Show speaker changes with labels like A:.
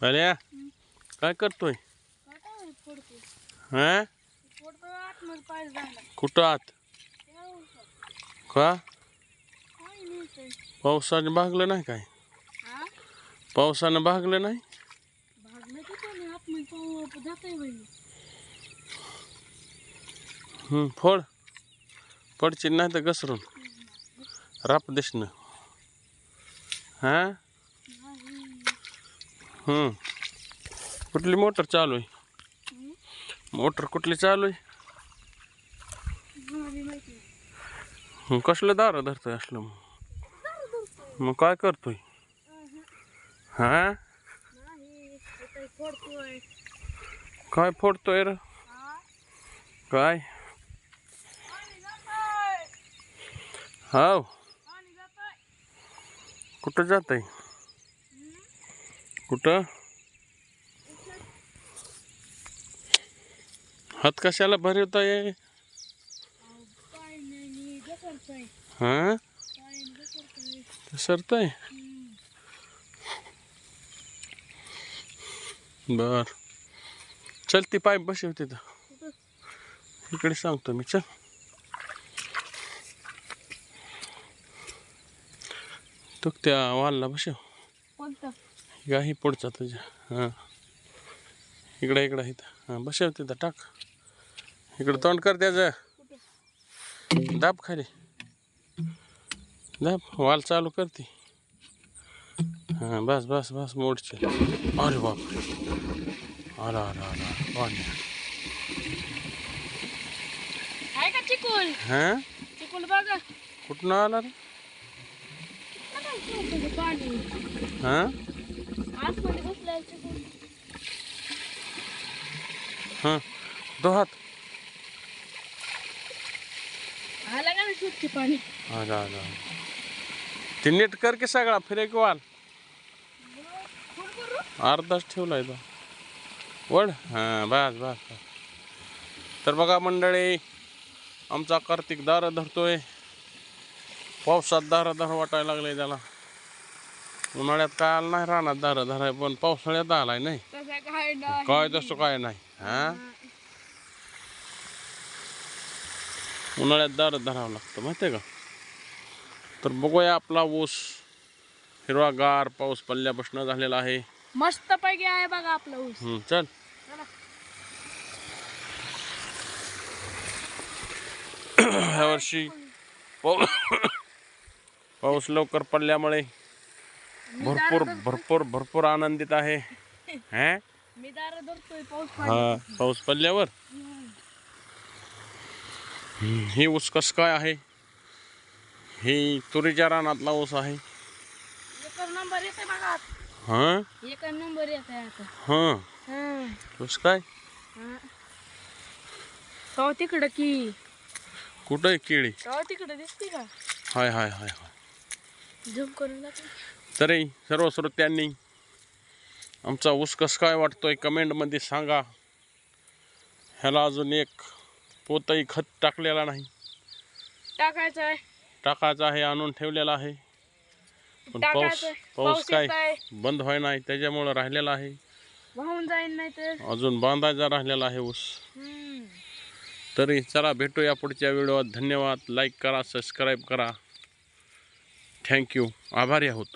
A: भल्या काय करतोय? हा? कुठं आत का? पावसाने भागलं नाही काय? पावसानं भागलं नाही? फळ फोड. पडची नाही तर घसरून. राप दिसणं हा? हम्म. कुठली मोटर चालू आहे? मोटर कुठली चालू आहे? हं, कसलं दार धरतोय असलं मग? मग काय करतोय? हा? काय फोडतोय र? काय? हाव. कुठं जात आहे कुठं? हात कशाला भरवताय? हा? सरतय बर. चल ती पाईप बसव तिथं. इकडे सांगतो मी चल. तो त्या वालला बसव.
B: कोणतं?
A: काही पुढचा तुझ्या. हां. इकडं इकडं इथं. हां बसव तिथं टाक. इकडं तोंड कर त्याचं. दाब खाली. दाब वाल चालू करते हां बस बस बस मोडचे. अरे बाप अरे अरे अरे पाणी
B: आहे
A: हां? कुठून आला रे? हां?
B: आतमध्ये
A: हां. दो हात.
B: आला का ना स्वच्छ पाणी?
A: अरे अरे ते नीट कर की सगळा फिरे की वाल. अर्धाच ठेवलाय तो वड हां बस बस बस. तर बघा मंडळी आमचा कार्तिक दार धरतोय. पावसात दार धर वाटायला लागलंय त्याला. उन्हाळ्यात काय आलं नाही रानात दार धराय पण पावसाळ्यात आलाय नाही.
B: तसं काय नाही.
A: काय तसं काय नाही हा? उन्हाळ्यात दार धरावं लागतं माहितीये का? तर बघूया आपला ऊस हिरवागार पाऊस पडल्यापासून झालेला आहे.
B: मस्त पैकी आहे बघा आपलं ऊस.
A: हम्म, चल.
B: चला.
A: ह्या वर्षी पाऊ- पाऊस लवकर पडल्यामुळे भरपूर भरपूर भरपूर आनंदित आहे. हा?
B: मी दार धरतोय पाऊस
A: हा पाऊस पडल्यावर? हम्म, ही ऊस कस काय आहे? ही तुरीच्या रानातला ऊस आहे.
B: एक नंबर येते बघा. आता.
A: हा?
B: एक नंबर येत आहे आता.
A: हा.
B: हा.
A: कस काय?
B: हा. तो तिकडं की.
A: कुठं आहे केळी?
B: तो तिकडं दिसते का?
A: हाय हाय हाय हाय.
B: झूम करून दाखव.
A: तरी सर्व श्रोत्यांनी आमचा ऊस कसं काय वाटतोय कमेंटमध्ये सांगा. ह्याला अजून एक पोतही खत टाकलेला नाही.
B: टाकायचं आहे.
A: टाकायचा आहे आणून ठेवलेला आहे. पण पाऊस
B: टाकायचं
A: पाऊस काय बंद व्हाय नाही त्याच्यामुळं राहिलेला आहे.
B: वाहून जाईल नाही तर.
A: अजून बांधायचा राहिलेला आहे ऊस.
B: हम्म.
A: तरी चला भेटूया पुढच्या व्हिडिओत. धन्यवाद. लाईक करा सबस्क्राईब करा. थँक्यू. आभारी आहोत.